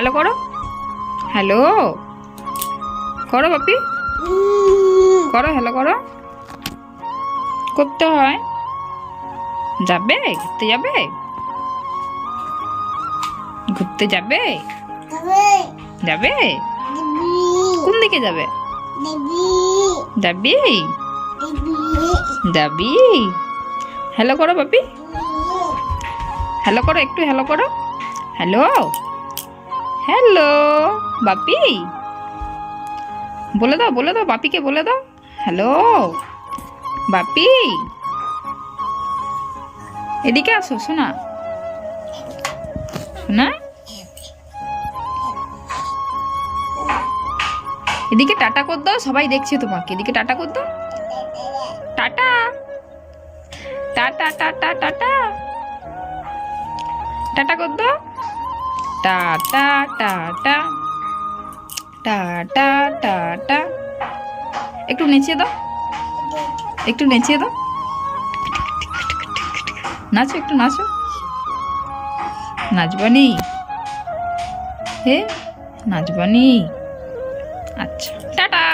Hello করো। Hello. করো বাপি করো, হ্যালো করো। করতে হয়। যাবে? ঘুরতে যাবে? ঘুরতে যাবে? যাবে? কোন দিকে যাবে? যাবি? যাবি? হ্যালো করো বাপি হ্যালো করো, একটু হ্যালো করো। হ্যালো। হ্যালো, বাপি। বলে দাও বলে দাও, বাপিকে বলে দাও। হ্যালো, বাপি। এদিকে আসো শোনা শোনা এদিকে টাটা কর দাও, সবাই দেখছে তোমাকে। এদিকে টাটা কর দাও। Tata. Tata tata tata. Tata কর দাও। টাটা টাটা টাটা টাটা একটু নেচে দাও। একটু নেচে দাও। নাচো, একটু নাচো। নাচবানি হে নাচবানি আচ্ছা। টাটা।